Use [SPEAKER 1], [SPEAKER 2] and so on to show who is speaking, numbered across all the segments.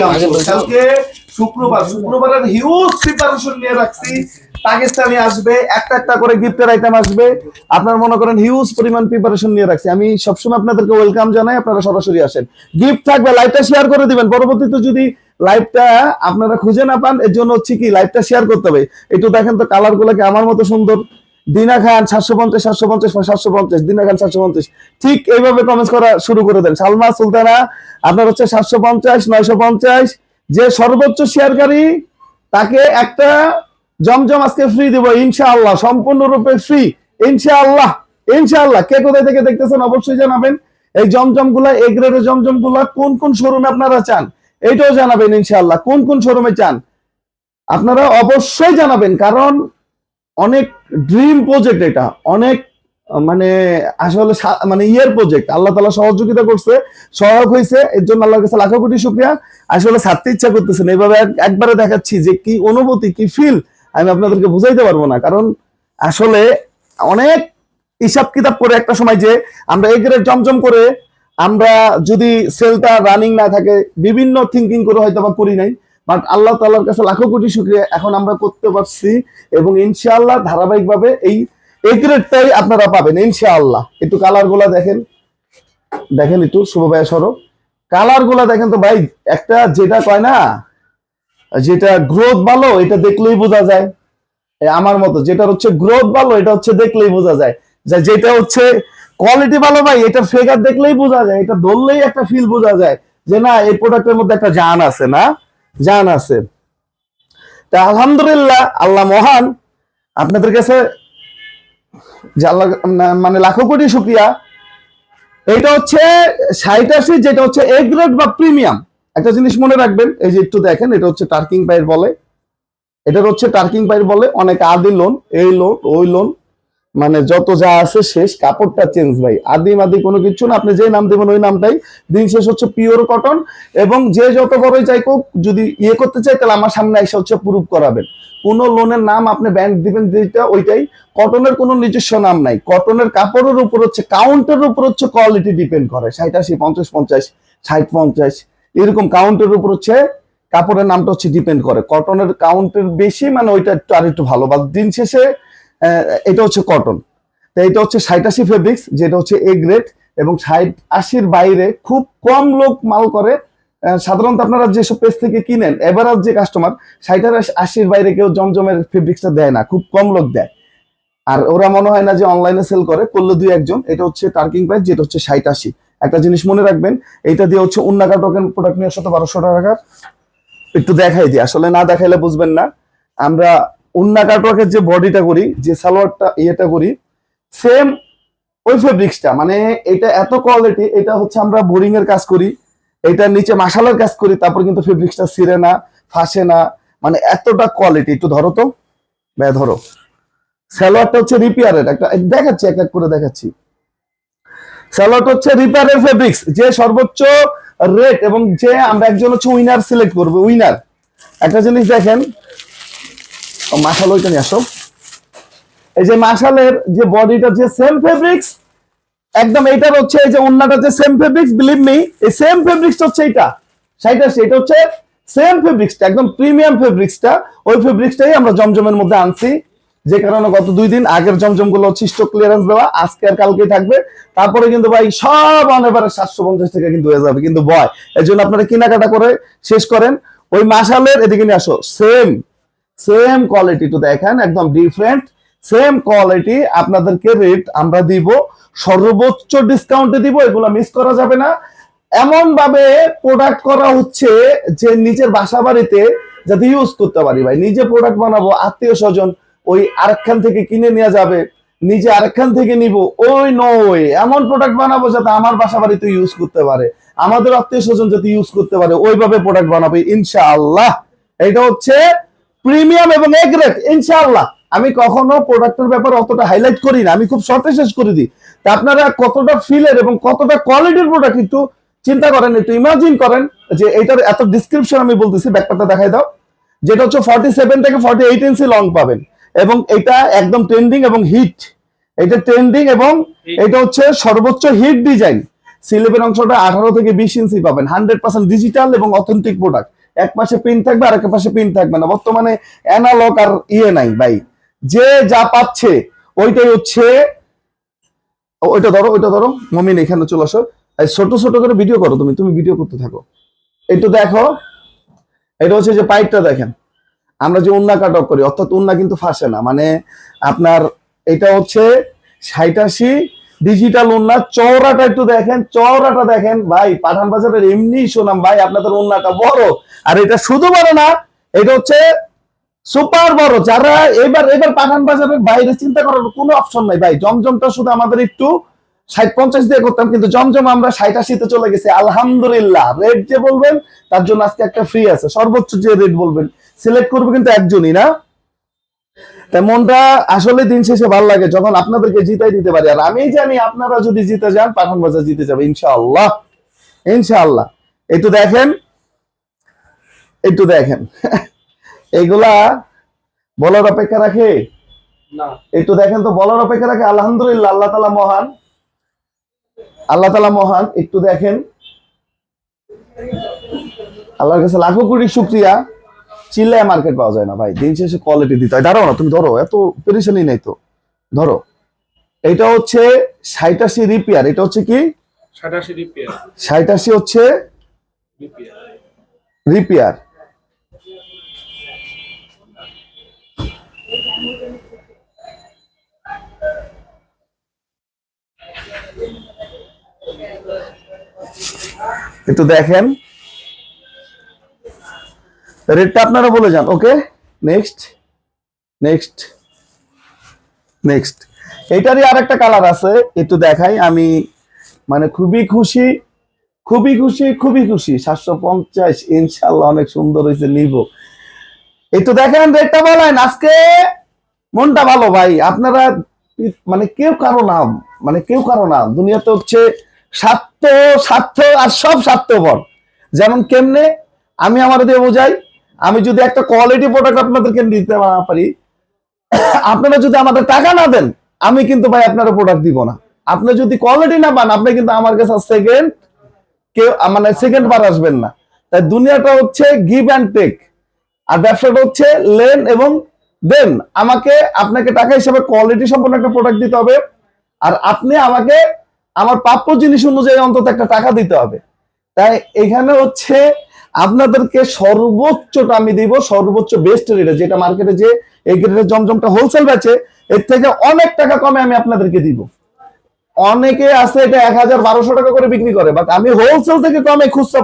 [SPEAKER 1] কালকে শুক্রবার শুক্রবারের হিউজ প্রিপারেশন নিয়ে রাখছি। পাকিস্তানি আসবে একটা একটা করে গিফটের আইটেম আসবে। আপনার মনে করেন হিউজ পরিমাণ প্রিপারেশন নিয়ে রাখছি। আমি সবসময় আপনাদেরকে ওয়েলকাম জানাই আপনারা সরাসরি আসেন। গিফট থাকবে লাইভটা শেয়ার করে দিবেন। পরবর্তীতে যদি লাইভটা আপনারা খুঁজে না পান এর জন্য হচ্ছে কি লাইভটা শেয়ার করতে হবে। একটু দেখেন তো কালার গুলোকে আমার মতো সুন্দর। দিনা খান সাতশো পঞ্চাশ সাতশো পঞ্চাশ সাতশো পঞ্চাশ, দিনা খান সাতশো পঞ্চাশ। ঠিক এইভাবে কমেন্ট করা শুরু করে দেন। সালমা সুলতানা, আপনার হচ্ছে সাতশো পঞ্চাশ, নয়শো পঞ্চাশ। যে সর্বোচ্চ শেয়ারকারী, তাকে একটা জমজম আজকে ফ্রি দিব, ইনশাআল্লাহ, সম্পূর্ণরূপে ফ্রি ইনশাআল্লাহ ইনশাআল্লাহ। কে কোথায় থেকে দেখতেছেন অবশ্যই জানাবেন। এই জমজমগুলা এই গ্রেডের জমজমগুলা কোন কোন শোরুমে আপনারা চান, এইটাও জানাবেন ইনশাআল্লাহ। কোন কোন শোরুমে চান, আপনারা অবশ্যই জানাবেন। কারণ অনেক ড্রিম প্রজেক্ট এটা। অনেক মানে আসলে মানে ইয়ের প্রজেক্ট আল্লাহ তালা সহযোগিতা করছে, সহায়ক হয়েছে এর জন্য আল্লাহর কাছে লাখো কোটি শুক্রিয়া। আসলে ছাড়তে ইচ্ছা করতেছেন এইভাবে এক- একবারে দেখাচ্ছি যে কি অনুভূতি, কি ফিল আমি আপনাদেরকে বুঝাইতে পারব না। কারণ আসলে অনেক হিসাব কিতাব করে একটা সময় যে আমরা এগের জমজম করে আমরা যদি সেলটা রানিং না থাকে, বিভিন্ন থিঙ্কিং করে হয়তো বা করি নাই। বাট আল্লাহ তাআলার কাছে লাখো কোটি শুক্রিয়া। এখন আমরা করতে পারছি এবং ইনশাআল্লাহ ধারাবাহিকভাবে এই এই গ্রেডটাই আপনারা পাবেন, ইনশাআল্লাহ। একটু কালারগুলা দেখেন। দেখেন একটু, শুভ ভাইয়া কালারগুলা দেখেন তো ভাই, একটা যেটা কয় না, যেটা গ্রোথ ভালো, এটা দেখলেই বোঝা যায়। আমার মতো যেটা হচ্ছে গ্রোথ ভালো, এটা হচ্ছে দেখলেই বোঝা যায়। যেটা হচ্ছে কোয়ালিটি ভালো ভাই, এটা ফেগার দেখলেই বোঝা যায়। এটা ধরলেই একটা ফিল বোঝা যায় যে না, এই প্রোডাক্টের মধ্যে একটা জান আছে না? জান আছে। তা আলহামদুলিল্লাহ, আল্লাহ মহান, আপনাদের কাছে মানে লাখো কোটি শুক্রিয়া। এটা হচ্ছে আশি, যেটা হচ্ছে এ গ্রেড বা প্রিমিয়াম একটা জিনিস মনে রাখবেন, এই যে একটু দেখেন, এটা হচ্ছে টার্কিং পায়ের বলে। এটার হচ্ছে টার্কিং পায়ের বলে, অনেক আদি লোন এই লোন ওই লোন মানে যত যা আছে শেষ, কাপড়টা চেঞ্জ ভাই। আদি মাদি কোনো কিছু না, আপনি যে নাম দেবেন ওই নামটাই। দিন শেষ হচ্ছে পিওর কটন এবং যে যত বড়ই চাই যদি ইয়ে করতে চাই তাহলে আমার সামনে এসে হচ্ছে প্রুফ করাবেন। কোন লোনের নাম আপনি ব্যাংক দিবেন যেটা ওইটাই। কটনের কোনো নিজস্ব নাম নাই। কটনের কাপড়ের উপর হচ্ছে কাউন্টের উপর হচ্ছে কোয়ালিটি ডিপেন্ড করে। ষাট আশি, পঞ্চাশ পঞ্চাশ, ষাট, পঞ্চাশ, এরকম কাউন্টের উপর হচ্ছে, কাপড়ের নামটা হচ্ছে ডিপেন্ড করে। কটনের কাউন্টের বেশি মানে ওইটা একটু আর একটু ভালো। বা দিন শেষে এটা হচ্ছে কটন তো এটা হচ্ছে ষাট ফেব্রিক্স যেটা হচ্ছে এ গ্রেড এবং ষাট আশির বাইরে খুব কম লোক মাল করে। সাধারণত আপনারা যেসব পেজ থেকে কিনেন এভারেজ যে কাস্টমার আর আশির বাইরে কেউ জমজমের ফেব্রিক্সটা দেয় না, খুব কম লোক দেয়। আর ওরা মনে হয় না যে অনলাইনে সেল করে, করলে দুই একজন। এটা হচ্ছে টার্কিং প্রাইস যেটা হচ্ছে ষাট আশি একটা জিনিস মনে রাখবেন এটা দিয়ে হচ্ছে উন্নাকা টোকেন প্রোডাক্ট নিয়ে শত বারোশো টাকার, একটু দেখাই দিই। আসলে না দেখাইলে বুঝবেন না। আমরা উন্না কাটওয়ার্কের যে বডিটা করি, যে সালোয়ারটা, ইয়েটা করি সেম ওই ফেব্রিক্সটা মানে এটা এত কোয়ালিটি এটা হচ্ছে আমরা বোরিং এর কাজ করি এটার নিচে মাসালার কাজ করি, তারপর কিন্তু ফেব্রিক্সটা ছিঁড়ে না, ফাঁসে না। মানে এতটা কোয়ালিটি একটু ধরো তো। ব্যা ধরো। সালোয়ারটা হচ্ছে রিপেয়ারের একটা দেখাচ্ছি, এক এক করে দেখাচ্ছি। সালোয়ারটা হচ্ছে রিপেয়ারের ফেব্রিক্স যে সর্বোচ্চ রেট এবং যে আমরা একজন হচ্ছে উইনার সিলেক্ট করব উইনার একটা জিনিস দেখেন মাশাল ওইটা নিয়ে আসো। এই যে মাশালের যে বডিটা যে সেম ফেব্রিক্স একদম এইটার হচ্ছে এই যে অন্যটা যে সেম ফেব্রিক্স বিলিভ মি এই সেম ফেব্রিক্স হচ্ছে এইটা। সেইটা সেটা হচ্ছে সেম ফেব্রিক্সটা একদম প্রিমিয়াম ফেব্রিক্সটা ওই ফেব্রিক্সটাই আমরা জমজমের মধ্যে আনছি। যে কারণে গত দুই দিন আগের জমজমগুলো স্টক ক্লিয়ারেন্স দেওয়া, আজকে আর কালকে থাকবে। তারপরে কিন্তু ভাই সব অনেবারে সাতশো পঞ্চাশ টাকা কিন্তু হয়ে যাবে। কিন্তু বয় এর জন্য আপনারা কেনাকাটা করে শেষ করেন। ওই মাসালের এদিকে নিয়ে আসো সেম সেম কোয়ালিটি তো দেখেন, একদম ডিফারেন্ট সেম কোয়ালিটি আপনাদেরকে রেট আমরা দিব, সর্বোচ্চ ডিসকাউন্টে দিব, এগুলো মিস করা যাবে না। এমন ভাবে প্রোডাক্ট করা হচ্ছে যে নিজের বাসা বাড়িতে যাতে ইউজ করতে পারি ভাই, নিজে প্রোডাক্ট বানাবো, আত্মীয় স্বজন ওই আরেকখান থেকে কিনে নেওয়া যাবে, নিজে আরেকখান থেকে নিব, ওই নয়, এমন প্রোডাক্ট বানাবো যাতে আমার বাসা বাড়িতে ইউজ করতে পারে, আমাদের আত্মীয় স্বজন যাতে ইউজ করতে পারে, ওইভাবে প্রোডাক্ট বানাবো, ইনশাআল্লাহ। এটা হচ্ছে প্রিমিয়াম এবং এ গ্রেড ইনশাআল্লাহ। আমি কখনো প্রোডাক্টের ব্যাপারে অতটা হাইলাইট করি না। আমি খুব শর্টে শেষ করে দিই। তা আপনারা কতটা ফিলের এবং কতটা কোয়ালিটির প্রোডাক্ট একটু চিন্তা করেন একটু ইমাজিন করেন যে এইটার এত ডিসক্রিপশন আমি বলতেছি ব্যাপারটা দেখাই দাও। যেটা হচ্ছে ফর্টি সেভেন থেকে ফর্টি এইট ইঞ্চি লং পাবেন। এবং এটা একদম ট্রেন্ডিং এবং হিট এটা ট্রেন্ডিং এবং এটা হচ্ছে সর্বোচ্চ হিট ডিজাইন সিলেবের অংশটা আঠারো থেকে বিশ ইঞ্চি পাবেন। হান্ড্রেড পার্সেন্ট ডিজিটাল এবং অথেন্টিক প্রোডাক্ট এক পাশে পিন থাকবে আর এক পাশে পিন থাকবে না। বর্তমানে অ্যানালগ আর ইয়ে নাই ভাই। যে যা পাচ্ছে, ওইটাই হচ্ছে ওইটা ধরো ওইটা ধরো। মমিন, এখানে চলে আসো। ছোট ছোট করে ভিডিও করো তুমি তুমি ভিডিও করতে থাকো। একটু দেখো, এটা হচ্ছে যে পাইপটা দেখেন। আমরা যে উন্না কাট করি, অর্থাৎ উন্না কিন্তু ফাঁসে না। মানে আপনার, এটা হচ্ছে সাইটাশি ডিজিটাল উন্না চওড়াটা একটু দেখেন, চওড়াটা দেখেন। ভাই, পাঠান বাজারের এমনি শোনাম ভাই, আপনাদের উন্নাটা বড়। আর এটা শুধু বড় না, এটা হচ্ছে সুপার বড়। যারা এবার এবার পাঠান বাজারের বাইরে চিন্তা করার কোনো অপশন নাই। ভাই, জমজমটা শুধু আমাদের একটু ষাট, পঞ্চাশ দিয়ে করতাম, কিন্তু জমজম আমরা ষাট, আশিতে চলে গেছি। আলহামদুলিল্লাহ রেট যে বলবেন, তার জন্য আজকে একটা ফ্রি আছে। সর্বোচ্চ যে রেট বলবেন সিলেক্ট করবে কিন্তু একজনই না। তাই মনটা আসলে দিন শেষে ভালো লাগে যখন আপনাদেরকে জিতাই দিতে পারি। আর আমি জানি আপনারা যদি জিতে যান পাঠান বাজার জিতে যাবে ইনশাআল্লাহ। ইনশাআল্লাহ। একটু দেখেন। একটু দেখেন। এগুলা বলার অপেক্ষা রাখে?
[SPEAKER 2] না।
[SPEAKER 1] একটু দেখেন তো বলার অপেক্ষা রাখে? আলহামদুলিল্লাহ আল্লাহ তালা মহান। আল্লাহ তালা মহান। একটু দেখেন। আল্লাহর কাছে লাখো কোটি শুক্রিয়া। চিল্লায় মার্কেট পাওয়া যায় না ভাই। দিন শেষে কোয়ালিটি দিতে হয়। দাঁড়াও না তুমি ধরো এত পেরেশানি নেই তো। ধরো এটা হচ্ছে সাইটাশি রিপেয়ার এটা হচ্ছে কি? সাইটাশি হচ্ছে
[SPEAKER 2] রিপেয়ার
[SPEAKER 1] রিপেয়ার একটু দেখেন। রেটটা আপনারা বলে যান ওকে নেক্সট নেক্সট নেক্সট এটারই আর একটা কালার আছে, একটু দেখাই, আমি মানে খুবই খুশি খুবই খুশি খুবই খুশি। সাতশো পঞ্চাশ ইনশাল্লাহ অনেক সুন্দর হয়েছে, নিব। একটু দেখেন রেটটা বলেন, আজকে মনটা ভালো ভাই। আপনারা মানে কেউ কারও নাম মানে কেউ কারও নাম, দুনিয়াতে হচ্ছে স্বার্থ স্বার্থ আর সব স্বার্থপর যেমন কেমনে, আমি আমার দিয়ে বোঝাই আমি যদি একটা কোয়ালিটি প্রোডাক্ট আপনাদেরকে দিতে না পারি, আপনারা যদি আমাদের টাকা না দেন, আমি কিন্তু ভাই আপনার প্রোডাক্ট দিব না। আপনি যদি কোয়ালিটি না পান, আপনি কিন্তু আমার কাছে সেকেন্ড কেউ মানে সেকেন্ড বার আসবেন না। তাই দুনিয়াটা হচ্ছে গিভ অ্যান্ড টেক আর ব্যবসাটা হচ্ছে লেন এবং দেন। আমাকে, আপনাকে টাকা হিসেবে কোয়ালিটি সম্পন্ন একটা প্রোডাক্ট দিতে হবে, আর আপনি আমাকে, আমার প্রাপ্য জিনিস অনুযায়ী অন্তত একটা টাকা দিতে হবে। তাই এখানে হচ্ছে আপনাদেরকে সর্বোচ্চটা আমি দিব সর্বোচ্চ বেস্ট রেটে যেটা মার্কেটে যে এই গ্রেডের জমজমটা হোলসেল বেচে এর থেকে অনেক টাকা কমে আমি আপনাদেরকে দিব। অনেকে আছে এটা এক হাজার বারোশো টাকা করে বিক্রি করে বাট আমি হোলসেল থেকে কমে খুচরা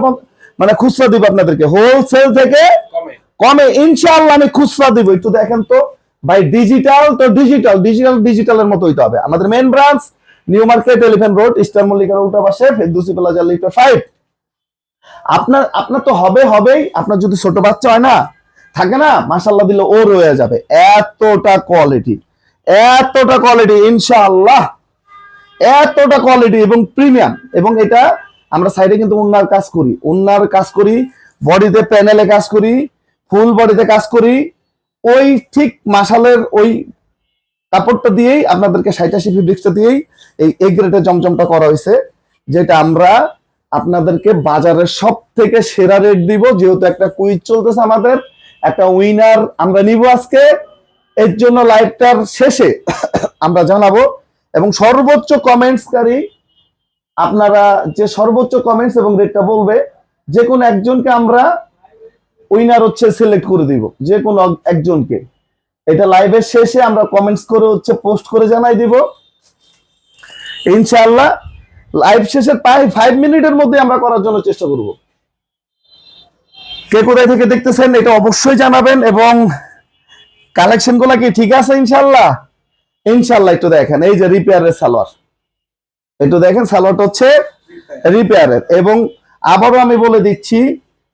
[SPEAKER 1] মানে খুচরা দিব আপনাদেরকে। হোলসেল থেকে
[SPEAKER 2] কমে।
[SPEAKER 1] কমে ইনশাআল্লাহ আমি খুচরা দিব। একটু দেখেন তো ভাই ডিজিটাল তো ডিজিটাল ডিজিটাল ডিজিটালের মতো হইতে হবে। আমাদের main branch new market elephant road Easter মল্লিকার উল্টা পাশে ফেরদুসি প্লাজা লিটার ফাইভ আপনার আপনার তো হবে, হবেই। আপনার যদি ছোট বাচ্চা হয় না, থাকে না মাসাল্লাহ দিলে ও রয়ে যাবে। এতটা কোয়ালিটি এতটা কোয়ালিটি ইনশাআল্লাহ। এতটা কোয়ালিটি এবং প্রিমিয়াম এবং এটা আমরা সাইডে কিন্তু উন্নার কাজ করি। উন্নার কাজ করি, বডিতে প্যানেলে কাজ করি ফুল বডিতে কাজ করি। ওই ঠিক মাসালের ওই কাপড়টা দিয়েই আপনাদেরকে সাইটাশি ফেব্রিক্সটা দিয়েই এই এ গ্রেডের জমজমটা করা হয়েছে, যেটা আমরা আপনাদেরকে বাজারের সব থেকে সেরা রেট দিব, যেহেতু একটা কুইজ চলতেছে আমাদের, একটা উইনার আমরা নিব আজকে। এর জন্য লাইভটার শেষে আমরা জানাব, এবং সর্বোচ্চ কমেন্টসকারী আপনারা যে সর্বোচ্চ কমেন্টস এবং রেটটা বলবে, যে কোনো একজনকে আমরা উইনার হচ্ছে সিলেক্ট করে দিব, যে কোনো একজনকে। এটা লাইভের শেষে আমরা কমেন্টস করে হচ্ছে পোস্ট করে জানাই দিব। ইনশাআল্লাহ লাইভ শেষে প্রায় ফাইভ মিনিটের মধ্যে আমরা করার জন্য চেষ্টা করব। কে কোথায় থেকে দেখতেছেন এটা অবশ্যই জানাবেন এবং কালেকশনগুলা কি ঠিক আছে ইনশাল্লাহ ইনশাল্লাহ একটু দেখেন, এই যে রিপেয়ারের সালোয়ার। একটু দেখেন, সালোয়ারটা হচ্ছে রিপেয়ারের এবং আবারও আমি বলে দিচ্ছি,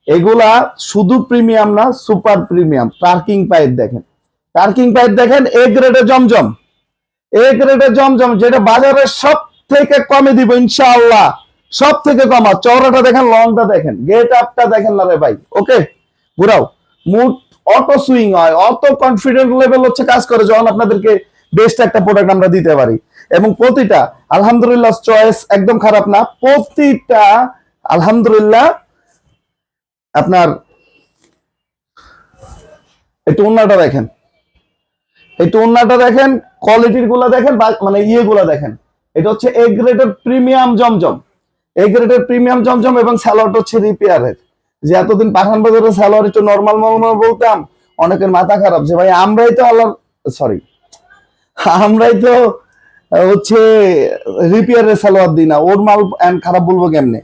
[SPEAKER 1] এগুলা শুধু প্রিমিয়াম না সুপার প্রিমিয়াম টার্কিং পাইপ দেখেন। টার্কিং পাইপ দেখেন এ গ্রেডের জমজম। এ গ্রেডের জমজম, যেটা বাজারের সব থেকে কমে দিব ইনশাআল্লাহ। সব থেকে কমা চওড়াটা দেখেন, লংটা দেখেন। গেট আপটা দেখেন না রে ভাই। ওকে ঘুরাও। মুড অটো সুইং হয় অত কনফিডেন্ট লেভেল হচ্ছে কাজ করে যখন আপনাদেরকে বেস্ট একটা প্রোডাক্ট আমরা দিতে পারি। এবং প্রতিটা, আলহামদুলিল্লাহ চয়েস একদম খারাপ না। প্রতিটা, আলহামদুলিল্লাহ, আপনার একটু অন্যটা দেখেন। একটু অন্যটা দেখেন কোয়ালিটিরগুলা দেখেন মানে ইয়ে গুলা দেখেন। এটা হচ্ছে এ গ্রেডের প্রিমিয়াম জমজম। এ গ্রেডের প্রিমিয়াম জমজম এবং স্যালোয়ার হচ্ছে রিপেয়ারের যে এতদিন পাঠান বাজারের স্যালোয়ার একটু নর্মাল নর্মাল বলতাম, অনেকের মাথা খারাপ যে ভাই আমরাই তো আল্লাহ সরি আমরাই তো হচ্ছে রিপেয়ারের সালোয়ার দিই না। ওর মাল খারাপ বলব কেমনে?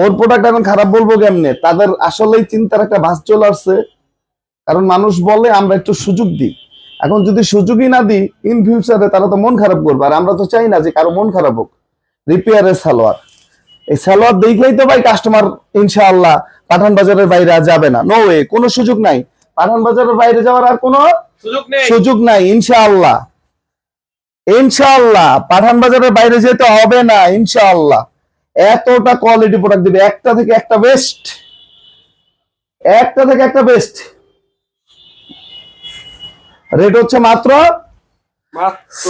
[SPEAKER 1] ওর প্রোডাক্ট এখন খারাপ বলব কেমনে? তাদের আসলেই চিন্তার একটা ভাস চলে আসছে। কারণ মানুষ বলে, আমরা একটু সুযোগ দিই। এখন যদি সুযোগই না দিই ইন ফিউচারে তারা তো মন খারাপ করবে। আর আমরা তো চাই না যে কারও মন খারাপ হোক। রিপেয়ারের সালোয়ার। এই সালোয়ার দেখলেই তো ভাই কাস্টমার ইনশাআল্লাহ পাঠান বাজারের বাইরে যাবে না। নো ওয়ে কোনো সুযোগ নাই। পাঠান বাজারের বাইরে যাওয়ার আর কোনো
[SPEAKER 2] সুযোগ নেই।
[SPEAKER 1] সুযোগ নাই ইনশাআল্লাহ। ইনশাআল্লাহ পাঠান বাজারের বাইরে যেতে হবে না ইনশাআল্লাহ। এতটা কোয়ালিটি প্রোডাক্ট দিবে। একটা থেকে একটা বেস্ট একটা থেকে একটা বেস্ট রেট হচ্ছে মাত্র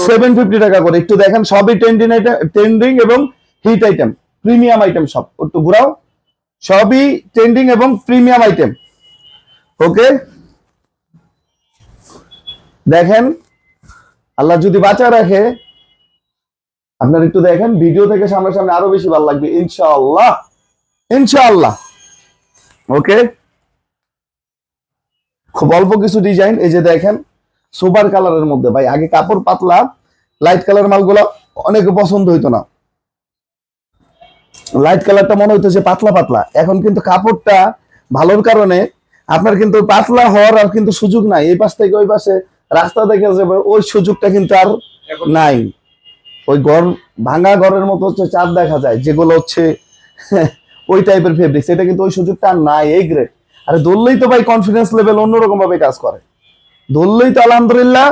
[SPEAKER 1] সেভেন ফিফটি টাকা করে। একটু দেখেন সবই ট্রেন্ডিং আইটেম ট্রেন্ডিং এবং হিট আইটেম প্রিমিয়াম আইটেম সব। একটু ঘুরাও। সবই ট্রেন্ডিং এবং প্রিমিয়াম আইটেম ওকে দেখেন আল্লাহ যদি বাঁচা রাখে আপনার একটু দেখেন ভিডিও থেকে সামনাসামনি আরও বেশি ভালো লাগবে ইনশাআল্লাহ। ইনশাআল্লাহ। ওকে খুব অল্প কিছু ডিজাইন এই যে দেখেন সুপার কালারের মধ্যে। ভাই আগে কাপড় পাতলা লাইট কালার মালগুলো অনেকে পছন্দ হইতো না। লাইট কালারটা মনে হইতো যে পাতলা পাতলা। এখন কিন্তু কাপড়টা ভালোর কারণে আপনার কিন্তু পাতলা হওয়ার আর কিন্তু সুযোগ নাই। এই পাশ থেকে ওই পাশে রাস্তা দেখে যাবে ওই সুযোগটা কিন্তু আর নাই। ওই ঘর ভাঙা ঘরের মতো হচ্ছে চাঁদ দেখা যায় যেগুলো হচ্ছে ওই টাইপের ফেব্রিক্স এটা কিন্তু ওই সুযোগটা আর নাই এই গ্রেড আরে ধরলেই তো ভাই কনফিডেন্স লেভেল অন্যরকম ভাবে কাজ করে। ধরলেই তো আলহামদুলিল্লাহ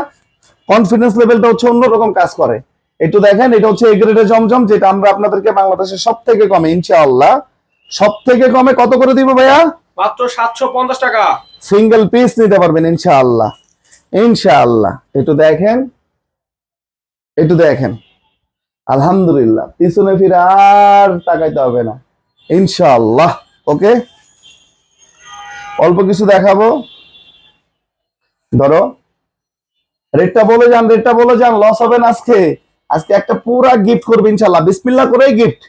[SPEAKER 1] কনফিডেন্স লেভেলটা হচ্ছে অন্যরকম কাজ করে। একটু দেখেন এটা হচ্ছে এগ্রেডে জমজম যেটা আমরা আপনাদেরকে বাংলাদেশের সব থেকে কমে ইনশাআল্লাহ। সব থেকে কমে কত করে দিব ভাইয়া?
[SPEAKER 2] মাত্র সাতশো পঞ্চাশ টাকা।
[SPEAKER 1] সিঙ্গেল পিস নিতে পারবেন ইনশাআল্লাহ। ইনশাআল্লাহ। একটু দেখেন একটু দেখেন। আলহামদুলিল্লাহ পিছনে ফিরে আর তাকাইতে হবে না। ইনশাআল্লাহ ওকে? অল্প কিছু দেখাবো। ধরো। রেটটা বলে যান রেটটা বলে যান লস হবে না আজকে। আজকে একটা পুরা গিফট করবে ইনশাআল্লাহ। বিসমিল্লাহ করেই গিফট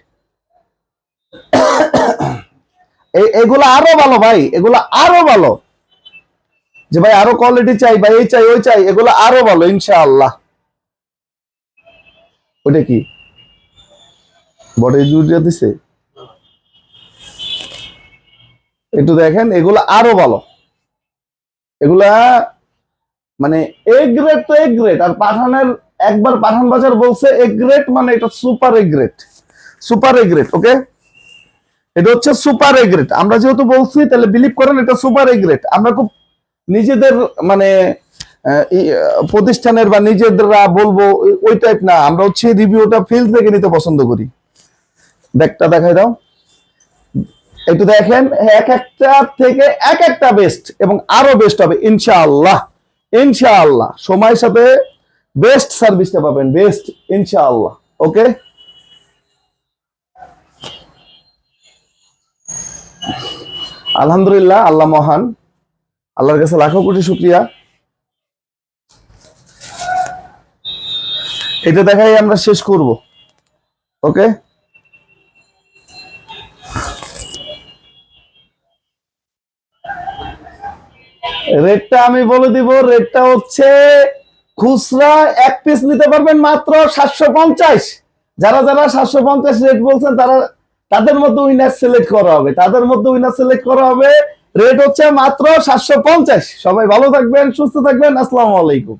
[SPEAKER 1] এগুলো আরও ভালো ভাই, এগুলো আরও ভালো। যে ভাই আরও কোয়ালিটি চাই, ভাই এই চাই, ওই চাই, এগুলো আরও ভালো ইনশাআল্লাহ। ওটা কি? বডি জুড়িয়ে দিছে? একটু দেখেন, এগুলো আরও ভালো। এগুলা মানে এ গ্রেড তো এ গ্রেড আর পাঠানের, একবার পাঠান বাজার বলছে এ গ্রেড মানে এটা super A grade super A grade okay এটা হচ্ছে সুপার এ গ্রেড আমরা যেহেতু বলছি, তাহলে বিলিভ করেন এটা সুপার এ গ্রেড আমরা খুব নিজেদের মানে প্রতিষ্ঠানের বা নিজেদেররা বলব ওই- ওই টাইপ না। আমরা হচ্ছে রিভিউটা ফিল্ড থেকে নিতে পছন্দ করি। ব্যাগটা দেখাই দাও। একটু দেখেন, এক একটা থেকে এক একটা বেস্ট এবং আরও বেস্ট হবে, ইনশাআল্লাহ। ইনশাআল্লাহ। সময়ের সাথে বেস্ট সার্ভিসটা পাবেন বেস্ট ইনশাআল্লাহ। ওকে আলহামদুলিল্লাহ, আল্লাহ মহান। আল্লাহর কাছে লাখো কোটি শুক্রিয়া। এটা দেখাই আমরা শেষ করব। ওকে রেটটা আমি বলে দিব, রেটটা হচ্ছে খুচরা এক পিস নিতে পারবেন মাত্র সাতশো পঞ্চাশ। যারা যারা সাতশো পঞ্চাশ রেট বলছেন, তারা তাদের মধ্যে উইনার সিলেক্ট করা হবে। তাদের মধ্যে উইনার সিলেক্ট করা হবে রেট হচ্ছে মাত্র সাতশো পঞ্চাশ। সবাই ভালো থাকবেন, সুস্থ থাকবেন, আসসালামু আলাইকুম।